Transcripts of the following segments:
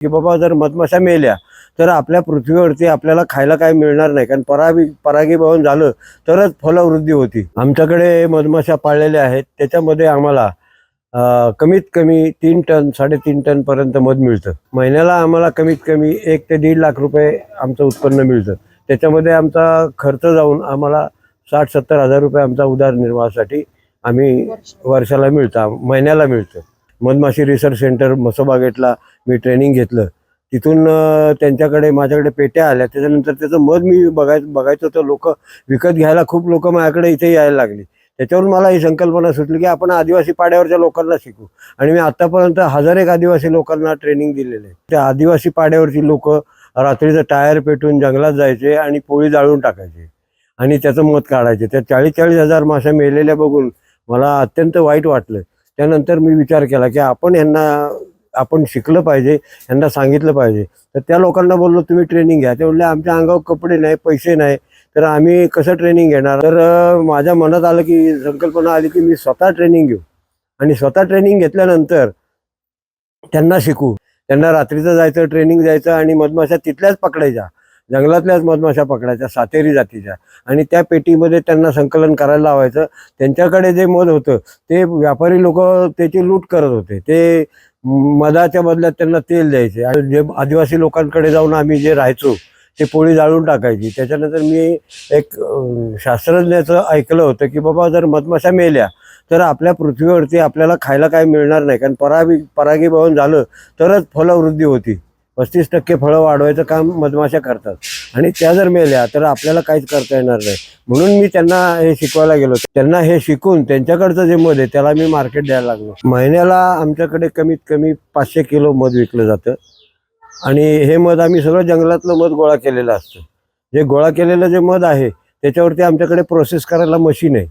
की बाबा जर मधमाशा मेल्या तर आपल्या पृथ्वीवरती आपल्याला खायला काय मिळणार नाही. कारण परागी परागीभवन झालं तरच फलवृद्धी होती. आमच्याकडे मधमाशा पाळलेल्या आहेत. त्याच्यामध्ये आम्हाला कमीत कमी तीन टन साडेतीन टन पर्यंत मध मिळतं. महिन्याला आम्हाला कमीत कमी एक ते दीड लाख रुपये आमचं उत्पन्न मिळतं. त्याच्यामध्ये आमचा खर्च जाऊन आम्हाला साठ सत्तर हजार रुपये आमचा उदरनिर्वाहासाठी आम्ही वर्षाला मिळतं. महिन्याला मिळतं. मधमाशी रिसर्च सेंटर मसोबा गेटला मी ट्रेनिंग घेतलं. तिथून त्यांच्याकडे माझ्याकडे पेट्या आल्या. त्याच्यानंतर त्याचं मध मी बघायचं बघायचं. तर लोक विकत घ्यायला खूप लोक माझ्याकडे इथे यायला लागली. त्याच्यावरून मला ही संकल्पना सुचली की आपण आदिवासी पाड्यावरच्या लोकांना शिकू. आणि मी आतापर्यंत हजार एक आदिवासी लोकांना ट्रेनिंग दिलेलं आहे. त्या आदिवासी पाड्यावरची लोक रात्रीचं टायर पेटून जंगलात जायचे आणि पोळी जाळून टाकायचे. आणि त्याचं मध काढायचे. त्या चाळीस चाळीस हजार माशा मेलेल्या बघून मला अत्यंत वाईट वाटलं. त्यानंतर मी विचार केला की आपण यांना आपण शिकलं पाहिजे यांना सांगितलं पाहिजे. तर त्या लोकांना बोललो तुम्ही ट्रेनिंग घ्या. ते म्हणले आमच्या अंगावर कपडे नाही पैसे नाही तर आम्ही कसं ट्रेनिंग घेणार? तर माझ्या मनात आलं की संकल्पना आली की मी स्वतः ट्रेनिंग घेऊ. आणि स्वतः ट्रेनिंग घेतल्यानंतर त्यांना शिकू. त्यांना रात्रीचं जायचं ट्रेनिंग द्यायचं आणि मधमाशा तिथल्याच पकडायच्या. जंगलातल्याच मधमाशा पकडायच्या सातेरी जातीच्या. आणि त्या पेटीमध्ये त्यांना संकलन करायला लावायचं. त्यांच्याकडे जे मध होतं ते व्यापारी लोक त्याची लूट करत होते. ते मधाच्या बदल्यात त्यांना तेल द्यायचे. आणि जे आदिवासी लोकांकडे जाऊन आम्ही जे राहायचो ते पोळी जाळून टाकायची. त्याच्यानंतर मी एक शास्त्रज्ञाचं ऐकलं होतं की बाबा जर मधमाशा मेल्या तर आपल्या पृथ्वीवरती आपल्याला खायला काय मिळणार नाही. कारण परागी परागीभवन झालं तरच फलवृद्धी होती. पस्तीस टक्के फळं वाढवायचं काम मधमाशा करतात. आणि त्या जर मेल्या तर आपल्याला काहीच करता येणार नाही. म्हणून मी त्यांना हे शिकवायला गेलो. त्यांना हे शिकून त्यांच्याकडचं जे मध आहे त्याला मी मार्केट द्यायला लागलो. महिन्याला आमच्याकडे कमीत कमी पाचशे किलो मध विकलं जातं. आणि हे मध आम्ही सगळं जंगलातलं मध गोळा केलेलं असतं. जे गोळा केलेलं जे मध आहे त्याच्यावरती आमच्याकडे प्रोसेस करायला मशीन आहे.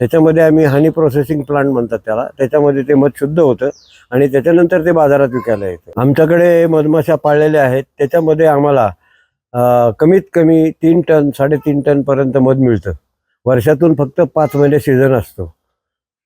त्याच्यामध्ये आम्ही हनी प्रोसेसिंग प्लांट म्हणतात त्याला. त्याच्यामध्ये ते मध शुद्ध होतं आणि त्याच्यानंतर ते बाजारात विकायला येतं. आमच्याकडे मधमाशा पाळलेल्या आहेत. त्याच्यामध्ये आम्हाला कमीत कमी तीन टन साडेतीन टनपर्यंत मध मिळतं. वर्षातून फक्त पाच महिने सीझन असतो.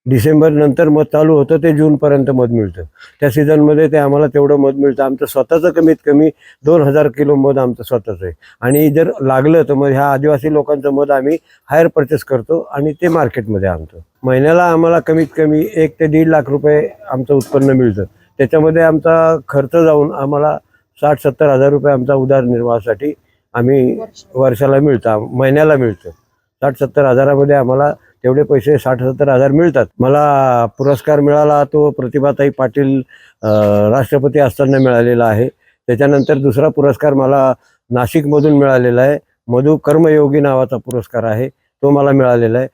डिसेंबरनंतर मध चालू होतं ते जूनपर्यंत मध मिळतं. त्या सीझनमध्ये ते आम्हाला तेवढं मध मिळतं. आमचं स्वतःचं कमीत कमी दोन हजार किलो मध आमचं स्वतःचं आहे. आणि जर लागलं तर मग ह्या आदिवासी लोकांचं मध आम्ही हायर परचेस करतो आणि ते मार्केटमध्ये आणतो. महिन्याला आम्हाला कमीत कमी एक ते दीड लाख रुपये आमचं उत्पन्न मिळतं. त्याच्यामध्ये आमचा खर्च जाऊन आम्हाला साठ सत्तर हजार रुपये आमचा उदरनिर्वाहासाठी आम्ही वर्षाला मिळतं महिन्याला मिळतं. साठ सत्तर हजारामध्ये आम्हाला तेवढे पैसे साठ सत्तर हजार मिळतात. मला पुरस्कार मिळाला तो प्रतिभाताई पाटील राष्ट्रपती असताना मिळालेला आहे. त्याच्यानंतर दुसरा पुरस्कार मला नाशिकमधून मिळालेला आहे. मधु कर्मयोगी नावाचा पुरस्कार आहे. तो मला मिळालेला आहे.